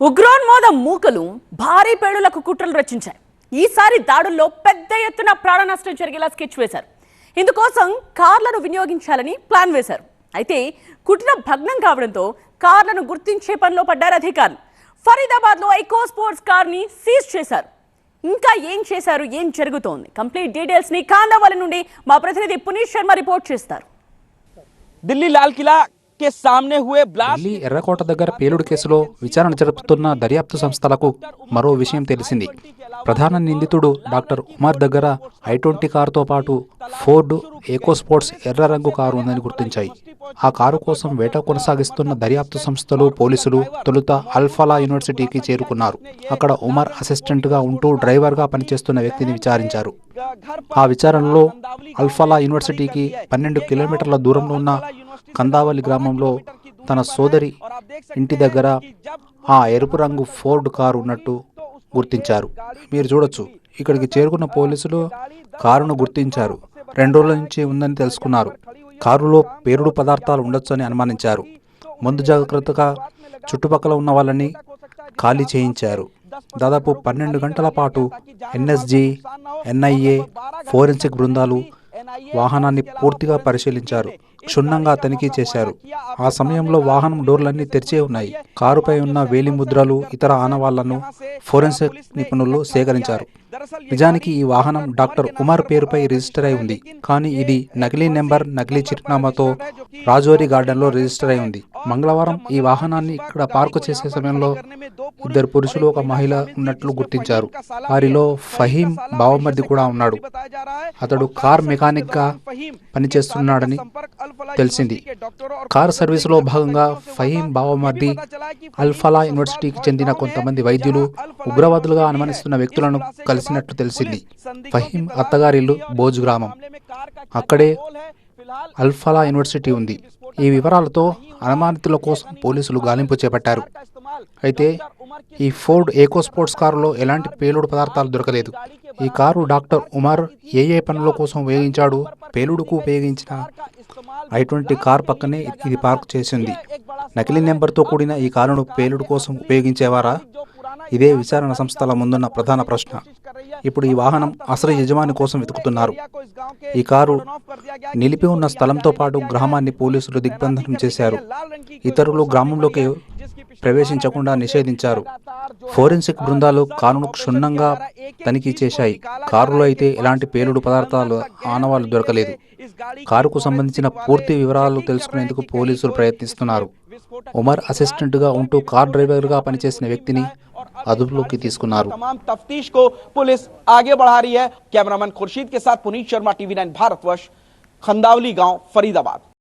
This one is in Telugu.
ఉగ్రోన్మోద మూకలు భారీ పేడులకు కుట్రలు రచించాయి. ఈసారి దాడుల్లో పెద్ద ఎత్తున ప్రాణ నష్టం జరిగేలా స్కెచ్ వేశారు. ఇందుకోసం కార్లను వినియోగించాలని ప్లాన్ వేశారు. అయితే కుట్ర భగ్నం కావడంతో కార్లను గుర్తించే పనిలో పడ్డారు అధికారులు. ఫరీదాబాద్లో ఎకో స్పోర్ట్స్ కార్ని సీజ్ చేశారు. ఇంకా ఏం చేశారు ఏం జరుగుతోంది? కంప్లీట్ డీటెయిల్స్ని కాందావలి నుండి మా ప్రతినిధి పునీత్ శర్మ రిపోర్ట్ చేస్తారు. ఢిల్లీ లాల్ కిలా के सामने हुए ब्लास्ट ఢిల్లీ ఎర్రకోట దగ్గర పేలుడు కేసులో విచారణ జరుపుతున్న దర్యాప్తు సంస్థలకు మరో విషయం తెలిసింది ప్రధాన నిందితుడు డాక్టర్ ఉమర్ దగ్గర ఐ ట్వంటీ కారుతో పాటు ఫోర్డ్ ఏకో స్పోర్ట్స్ ఎర్ర రంగు కారు ఉందని గుర్తించాయి ఆ కారు కోసం వేట కొనసాగిస్తున్న దర్యాప్తు సంస్థలు పోలీసులు తొలుత అల్ఫాలా యూనివర్సిటీకి చేరుకున్నారు అక్కడ ఉమర్ అసిస్టెంట్ గా ఉంటూ డ్రైవర్ గా పనిచేస్తున్న వ్యక్తిని విచారించారు ఆ విచారణలో అల్ఫాలా యూనివర్సిటీకి పన్నెండు కిలోమీటర్ల దూరంలో ఉన్న కందావలి గ్రామంలో తన సోదరి ఇంటి దగ్గర ఆ ఎరుపు రంగు ఫోర్డ్ కారు ఉన్నట్టు గుర్తించారు. మీరు చూడొచ్చు ఇక్కడికి చేరుకున్న పోలీసులు కారును గుర్తించారు. రెండు రోజుల నుంచి ఉందని తెలుసుకున్నారు. కారులో పేరుడు పదార్థాలు ఉండొచ్చని అనుమానించారు. ముందు జాగ్రత్తగా చుట్టుపక్కల ఉన్న వాళ్ళని ఖాళీ చేయించారు. దాదాపు పన్నెండు గంటల పాటు ఎన్ఎస్జి ఎన్ఐఏ ఫోరెన్సిక్ బృందాలు వాహనాన్ని పూర్తిగా పరిశీలించారు. క్షుణ్ణంగా తనిఖీ చేశారు. ఆ సమయంలో వాహనం డోర్లన్నీ తెరిచే ఉన్నాయి. కారుపై ఉన్న వేలి ముద్రలు ఇతర ఆనవాళ్ళను ఫోరెన్సిక్ నిపుణులు సేకరించారు. నిజానికి ఈ వాహనం డాక్టర్ ఉమర్ పేరుపై రిజిస్టర్ అయి ఉంది. కానీ ఇది నకిలీ నెంబర్ నకిలీ చిరునామాతో రాజోరి గార్డెన్లో రిజిస్టర్ అయి ఉంది. మంగళవారం ఈ వాహనాన్ని ఇక్కడ పార్కు చేసే సమయంలో ఇద్దరు పురుషులు ఒక మహిళ ఉన్నట్లు గుర్తించారు. వారిలో ఫహీం బావమర్ది కూడా ఉన్నాడు. అతడు కార్ మెకానిక్గా పనిచేస్తున్నాడని తెలిసింది. కార్ సర్వీసులో భాగంగా ఫహీం బావమర్ది అల్ఫలా యూనివర్సిటీకి చెందిన కొంతమంది వైద్యులు ఉగ్రవాదులుగా అనుమానిస్తున్న వ్యక్తులను కలిసినట్లు తెలిసింది. ఫహీం అత్తగారిల్లు బోజ్ గ్రామం. అక్కడే అల్ఫలా యూనివర్సిటీ ఉంది. ఈ వివరాలతో అనుమానితుల కోసం పోలీసులు గాలింపు చేపట్టారు. అయితే ఈ ఫోర్డ్ ఏకో స్పోర్ట్స్ కారులో ఎలాంటి పేలుడు పదార్థాలు దొరకలేదు. ఈ కారు డాక్టర్ ఉమర్ ఏ ఏ పనుల కోసం ఉపయోగించాడు పేలుడుకు ఉపయోగించిన ఐ ట్వంటీ కార్ పక్కనే ఇది పార్క్ చేసింది. నకిలీ నెంబర్తో కూడిన ఈ కారును పేలుడు కోసం ఉపయోగించేవారా? ఇదే విచారణ సంస్థల ముందున్న ప్రధాన ప్రశ్న. ఇప్పుడు ఈ వాహనం అసలు యజమాని కోసం వెతుకుతున్నారు. ఈ కారు నిలిపి ఉన్న స్థలంతో పాటు గ్రామాన్ని పోలీసులు దిగ్బంధనం చేశారు. ఇతరులు గ్రామంలోకి ప్రవేశించకుండా నిషేధించారు. ఫోరెన్సిక్ బృందాలు కారును క్షుణ్ణంగా తనిఖీ చేశాయి. కారులో అయితే ఎలాంటి పేలుడు పదార్థాలు ఆనవాళ్ళు దొరకలేదు. కారుకు సంబంధించిన పూర్తి వివరాలు తెలుసుకునేందుకు పోలీసులు ప్రయత్నిస్తున్నారు. ఉమర్ అసిస్టెంట్గా ఉంటూ కార్ డ్రైవర్గా పనిచేసిన వ్యక్తిని అదుపులోకి తీసుకున్నారు तमाम तफ्तीश को पुलिस आगे बढ़ा रही है कैमरामैन खुर्शीद के साथ पुनीत शर्मा टीवी नाइन भारतवर्ष खंदावली गांव फरीदाबाद